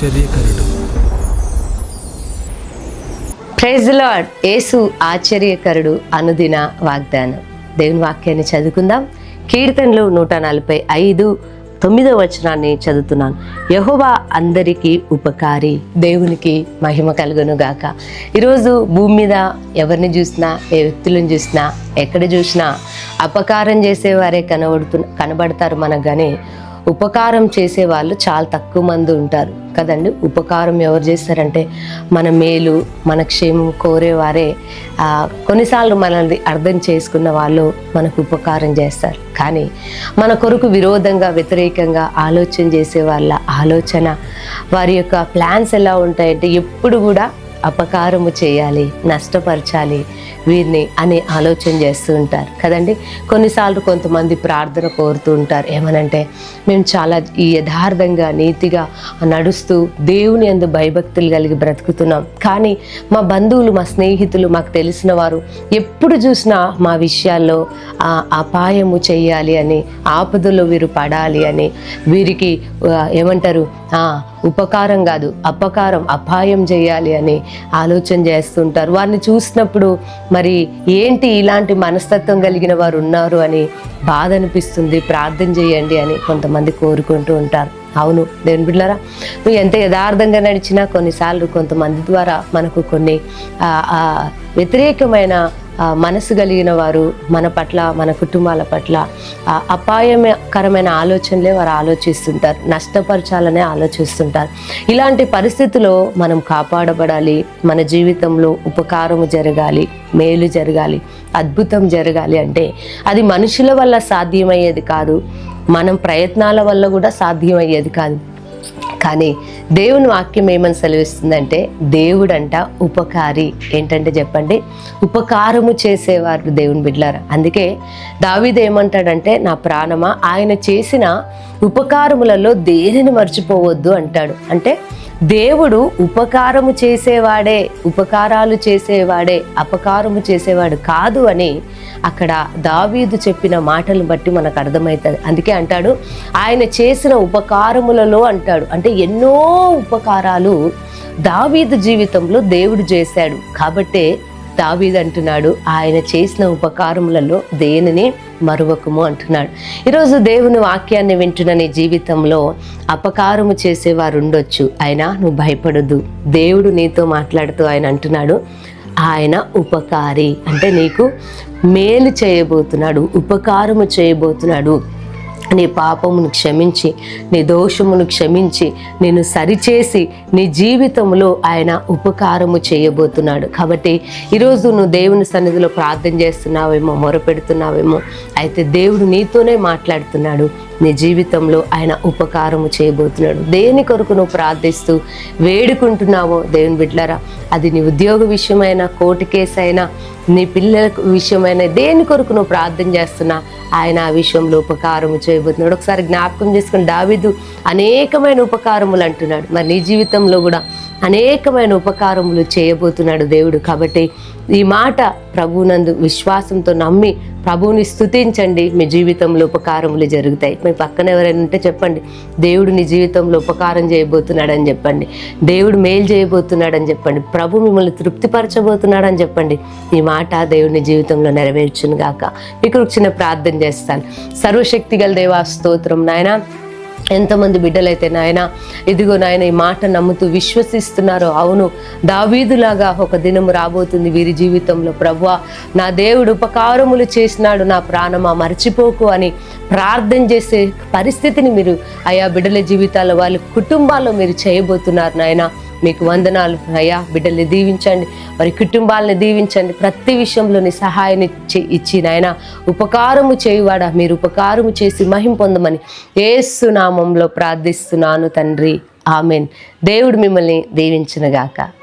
ఆశ్చర్యకరుడు. Praise lord యేసు ఆశ్చర్యకరుడు అనుదిన వాగ్దానం. దేవుని వాక్యాన్ని చదువుకుందాం. కీర్తనలు నూట నలభై ఐదు తొమ్మిదో వచనాన్ని చదువుతున్నాను. యహోవా అందరికీ ఉపకారి దేవునికి మహిమ కలుగునుగాక ఈరోజు భూమి మీద ఎవరిని చూసినా ఏ వ్యక్తులను చూసినా ఎక్కడ చూసినా అపకారం చేసేవారే కనబడుతు కనబడతారు మనకు కానీ ఉపకారం చేసే వాళ్ళు చాలా తక్కువ మంది ఉంటారు. కదండి? ఉపకారం ఎవరు చేస్తారంటే మన మేలు మన క్షేమం కోరేవారే కొన్నిసార్లు మనల్ని అర్థం చేసుకున్న వాళ్ళు మనకు ఉపకారం చేస్తారు. కానీ మన కొరకు విరోధంగా వ్యతిరేకంగా ఆలోచన చేసే వాళ్ళ ఆలోచన వారి యొక్క ప్లాన్స్ ఎలా ఉంటాయంటే ఎప్పుడు కూడా అపకారము చేయాలి నష్టపరచాలి వీరిని అని ఆలోచన చేస్తూ ఉంటారు. కదండి? కొన్నిసార్లు కొంతమంది ప్రార్థన కోరుతూ ఉంటారు. ఏమనంటే మేము చాలా ఈ యథార్థంగా నీతిగా నడుస్తూ దేవుని అందు భయభక్తులు కలిగి బ్రతుకుతున్నాం. కానీ మా బంధువులు మా స్నేహితులు మాకు తెలిసిన వారు ఎప్పుడు చూసినా మా విషయాల్లో ఆ అపాయము చేయాలి అని ఆపదలో వీరు పడాలి అని వీరికి ఏమంటారు? ఉపకారం కాదు అపకారం అపాయం చేయాలి అని ఆలోచన చేస్తుంటారు వారిని చూసినప్పుడు మరి ఏంటి ఇలాంటి మనస్తత్వం కలిగిన వారు ఉన్నారు అని బాధ అనిపిస్తుంది. ప్రార్థన చేయండి అని కొంతమంది కోరుకుంటూ ఉంటారు. అవును దేవుని బిడ్డారా నువ్వు ఎంత యథార్థంగా నడిచినా కొన్నిసార్లు కొంతమంది ద్వారా మనకు కొన్ని వ్యతిరేకమైన మనసు కలిగిన వారు మన పట్ల మన కుటుంబాల పట్ల అపాయకరమైన ఆలోచనలే వారు ఆలోచిస్తుంటారు నష్టపరచాలనే ఆలోచిస్తుంటారు. ఇలాంటి పరిస్థితిలో మనం కాపాడబడాలి మన జీవితంలో ఉపకారము జరగాలి మేలు జరగాలి అద్భుతం జరగాలి అంటే అది మనుషుల వల్ల సాధ్యమయ్యేది కాదు మనం ప్రయత్నాల వల్ల కూడా సాధ్యమయ్యేది కాదు. కానీ దేవుని వాక్యం ఏమని సెలవిస్తుందంటే దేవుడంట ఉపకారి. ఏంటంటే చెప్పండి? ఉపకారము చేసేవారు దేవుని బిడ్లారా అందుకే దావీదు ఏమంటాడంటే నా ప్రాణమా? ఆయన చేసిన ఉపకారములలో దేనిని మర్చిపోవద్దు అంటాడు. అంటే దేవుడు ఉపకారము చేసేవాడే ఉపకారాలు చేసేవాడే అపకారము చేసేవాడు కాదు అని అక్కడ దావీదు చెప్పిన మాటలను బట్టి మనకు అర్థమవుతుంది అందుకే అంటాడు ఆయన చేసిన ఉపకారములలో అంటాడు. అంటే ఎన్నో ఉపకారాలు దావీదు జీవితంలో దేవుడు చేశాడు. కాబట్టే దావీదు అంటున్నాడు ఆయన చేసిన ఉపకారములలో దేనిని మరువకము అంటున్నాడు. ఈరోజు దేవుని వాక్యాన్ని వింటున్న నీ జీవితంలో అపకారము చేసేవారు ఉండొచ్చు అయినా నువ్వు భయపడొద్దు. దేవుడు నీతో మాట్లాడుతూ ఆయన అంటున్నాడు ఆయన ఉపకారి అంటే నీకు మేలు చేయబోతున్నాడు ఉపకారము చేయబోతున్నాడు. నీ పాపమును క్షమించి నీ దోషమును క్షమించి నేను సరిచేసి నీ జీవితంలో ఆయన ఉపకారము చేయబోతున్నాడు. కాబట్టి ఈరోజు నువ్వు దేవుని సన్నిధిలో ప్రార్థన చేస్తున్నావేమో మొరపెడుతున్నావేమో అయితే దేవుడు నీతోనే మాట్లాడుతున్నాడు. నీ జీవితంలో ఆయన ఉపకారము చేయబోతున్నాడు. దేని కొరకు నువ్వు ప్రార్థిస్తూ వేడుకుంటున్నావో దేవుని బిడ్డలారా అది నీ ఉద్యోగ విషయమైనా కోర్టు కేసు అయినా నీ పిల్లల విషయమైన దేని కొరకు నువ్వు ప్రార్థన చేస్తున్నా ఆయన ఆ విషయంలో ఉపకారము చేయబోతున్నాడు. ఒకసారి జ్ఞాపకం చేసుకుని దావిదు అనేకమైన ఉపకారములు అంటున్నాడు. మరి నీ జీవితంలో కూడా అనేకమైన ఉపకారములు చేయబోతున్నాడు దేవుడు. కాబట్టి ఈ మాట ప్రభునందు విశ్వాసంతో నమ్మి ప్రభువుని స్తుతించండి. మీ జీవితంలో ఉపకారములు జరుగుతాయి. మీ పక్కన ఎవరైనా ఉంటే చెప్పండి. దేవుడు నీ జీవితంలో ఉపకారం చేయబోతున్నాడని చెప్పండి. దేవుడు మేలు చేయబోతున్నాడని చెప్పండి. ప్రభు మిమ్మల్ని తృప్తిపరచబోతున్నాడని చెప్పండి. ఈ మాట దేవుని జీవితంలో నెరవేర్చును గాక. మీకు చిన్న ప్రార్థన చేస్తాను. సర్వశక్తి గల దేవా స్తోత్రం నాయన. ఎంతమంది బిడ్డలైతే నాయన ఇదిగో నాయన ఈ మాట నమ్ముతూ విశ్వసిస్తున్నారో అవును దావీదులాగా ఒక దినం రాబోతుంది వీరి జీవితంలో. ప్రభు నా దేవుడు ఉపకారములు చేసినాడు నా ప్రాణమా మర్చిపోకు అని ప్రార్థన చేసే పరిస్థితిని మీరు ఆయా బిడ్డల జీవితాల్లో వాళ్ళ కుటుంబాల్లో మీరు చేయబోతున్నారు నాయన. మీకు వందనాలు అయ్యా బిడ్డల్ని దీవించండి వారి కుటుంబాలని దీవించండి. ప్రతి విషయంలో నీ సహాయాన్ని ఇచ్చి- నాయన ఉపకారము చేయువాడా? మీరు ఉపకారము చేసి మహిం పొందమని ఏసునామంలో ప్రార్థిస్తున్నాను తండ్రి. ఆమెన్. దేవుడు మిమ్మల్ని దీవించునుగాక.